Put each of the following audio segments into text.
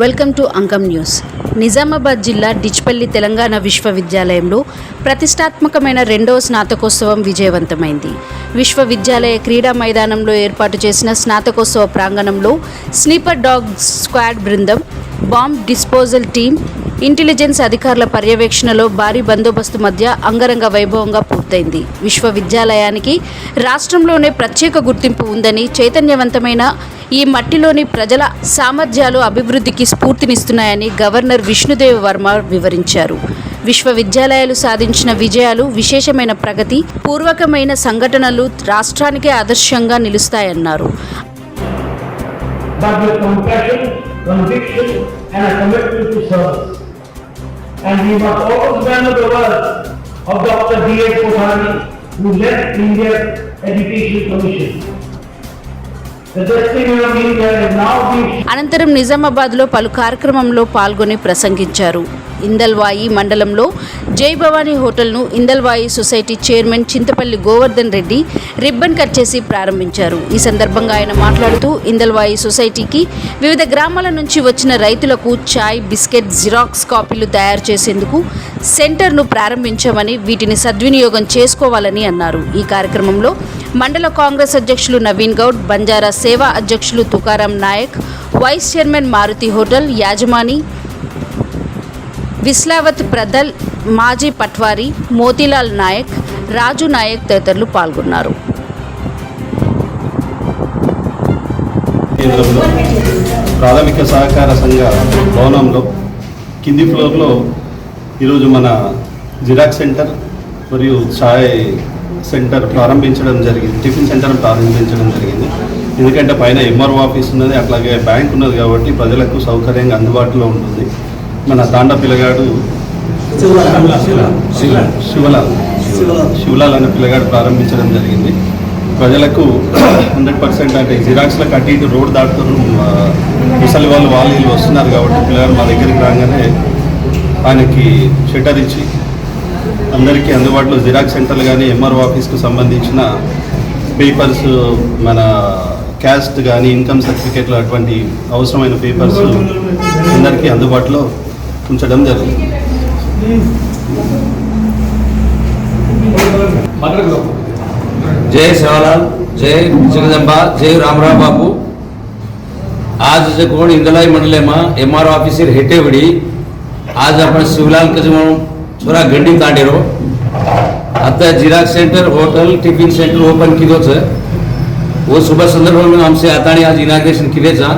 Welcome to Ankam news. Nizamabad జిల్లా డిచ్పల్లి తెలంగాణ విశ్వవిద్యాలయంలో ప్రతిష్టాత్మకమైన రెండవ స్నాతకోత్సవం విజయవంతమైంది. విశ్వవిద్యాలయ క్రీడా మైదానంలో ఏర్పాటు చేసిన స్నాతకోత్సవ ప్రాంగణంలో స్నీపర్ డాగ్ స్క్వాడ్ బృందం బాంబ్ డిస్పోజల్ టీం ఇంటెలిజెన్స్ అధికారుల పర్యవేక్షణలో భారీ బందోబస్తు మధ్య అంగరంగ వైభవంగా పూర్తయింది. విశ్వవిద్యాలయానికి రాష్ట్రంలోనే ప్రత్యేక గుర్తింపు ఉందని చైతన్యవంతమైన ఈ మట్టిలోని ప్రజల సామర్థ్యాలు అభివృద్ధికి స్ఫూర్తినిస్తున్నాయని గవర్నర్ విష్ణుదేవ్ వర్మ వివరించారు. విశ్వవిద్యాలయాలు సాధించిన విజయాలు విశేషమైన ప్రగతి పూర్వకమైన సంఘటనలు రాష్ట్రానికే ఆదర్శంగా నిలుస్తాయన్నారు. And we must also remember the words of Dr. B. A. Kothari, who led India's Education Commission. The destiny of అనంతరం నిజామాబాద్లో పలు కార్యక్రమంలో పాల్గొని ప్రసంగించారు ఇందల్వాయి మండలంలో Jai Bhavani హోటల్ను Indalwai society chairman Chintapalli Govardhan Reddy ribbon cut చేసి ప్రారంభించారు. ఈ సందర్భంగా ఆయన మాట్లాడుతూ ఇందల్వాయి సొసైటీకి వివిధ గ్రామాల నుంచి వచ్చిన రైతులకు చాయ్ బిస్కెట్ జిరాక్స్ కాపీలు తయారు చేసేందుకు సెంటర్ను ప్రారంభించామని వీటిని సద్వినియోగం చేసుకోవాలని అన్నారు. ఈ కార్యక్రమంలో మండల కాంగ్రెస్ అధ్యక్షులు నవీన్ గౌడ్ బంజారా సేవా అధ్యక్షులు Tukaram Naik vice chairman Maruti hotel యాజమాని Vislavath Pradal మాజీ పట్వారీ మోతీలాల్ నాయక్ రాజు నాయక్ తదితరులు పాల్గొన్నారు. ప్రాథమిక సహకార సంఘ భవనంలో కింది ఫ్లోర్లో ఈరోజు మన జిరాక్స్ సెంటర్ మరియు ఛాయ్ సెంటర్ ప్రారంభించడం జరిగింది టిఫిన్ సెంటర్ ప్రారంభించడం జరిగింది. ఎందుకంటే పైన ఎంఆర్ఓ ఆఫీస్ ఉన్నది అట్లాగే బ్యాంక్ ఉన్నది కాబట్టి ప్రజలకు సౌకర్యంగా అందుబాటులో ఉంటుంది. మన తాండ పిల్లగాడు శివలాల్. శివలాల్. అనే పిల్లగాడు ప్రారంభించడం జరిగింది. ప్రజలకు హండ్రెడ్ పర్సెంట్ అంటే జిరాక్స్లో కట్టి ఇటు రోడ్ దాటుతున్నారు ముసలి వాళ్ళు వాళ్ళు వీళ్ళు వస్తున్నారు కాబట్టి పిల్లగాడు మా దగ్గరికి రాగానే ఆయనకి షటర్ ఇచ్చి అందరికీ అందుబాటులో జిరాక్స్ సెంటర్లు కానీ ఎంఆర్ఓ ఆఫీస్కు సంబంధించిన పేపర్స్ మన క్యాస్ట్ కానీ ఇన్కమ్ సర్టిఫికేట్లు అటువంటి అవసరమైన పేపర్స్ అందరికీ అందుబాటులో तुमचा डम झाला जय सेवालाल जय जगदंबा जय रामराव बापू. आज जे कोण इंदलाई म्हणले मा एम आर ऑफिसर हेटेवडी आज आपण शिवलाल कज म्हणून थोडा गंडी तांडेरो. आता जिराग center hotel tiffin center open किदोच वो सुबह संदर्भ में हमसे आता आणि आज इनाग्रेशन किदेचा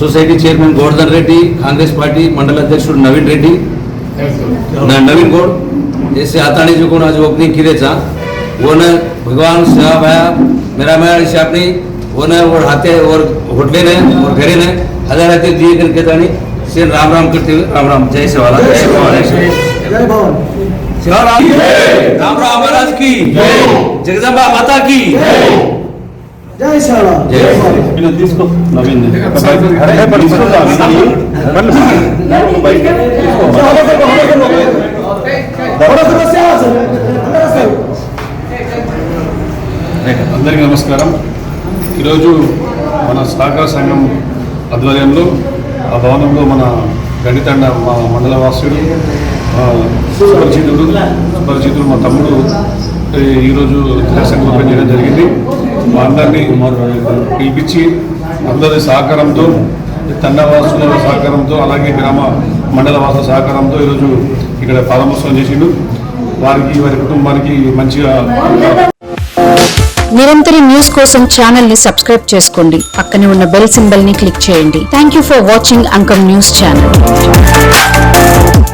चा society chairman Govardhan Reddy Congress party मंडल अध्यक्ष नवीन रेड्डी न- नवीन गौड़ जैसे आताणी जो कोण आज ओपनिंग किदे चा वो न भगवान सेवा भाया मेरा मेरा से अपनी वो न और हाथे और होटले ने और घरे ने हज़ार हाथे दिए करके तानी से राम राम करते हुए राम राम जय सेवाला जय सेवाला सेवाराम राम राम महाराज की जगदम्बा माता की తీసుకో నవీన్. తీసుకో. అందరికీ నమస్కారం. ఈరోజు మన సహకార సంఘం ఆధ్వర్యంలో ఆ భవనంలో మన గణితండ మా మండల వాసుడు సుపరిచితుడు సుపరిచితుడు మా తమ్ముడు ఈరోజు జిల్లాసంఘం ఓపెన్ చేయడం జరిగింది. మా అందరినీ పిలిపించి అందరి సహకారంతో తండవాసుల సహకారంతో అలాగే గ్రామ మండల వాసుల సహకారంతో ఈరోజు ఇక్కడ ప్రారంభోత్సవం చేసిండు. వారికి వారి కుటుంబానికి మంచిగా నిరంతరం న్యూస్ కోసం ఛానల్ని సబ్స్క్రైబ్ చేసుకోండి. పక్కనే ఉన్న బెల్ సింబల్ని క్లిక్ చేయండి. Thank you for watching Ankam news channel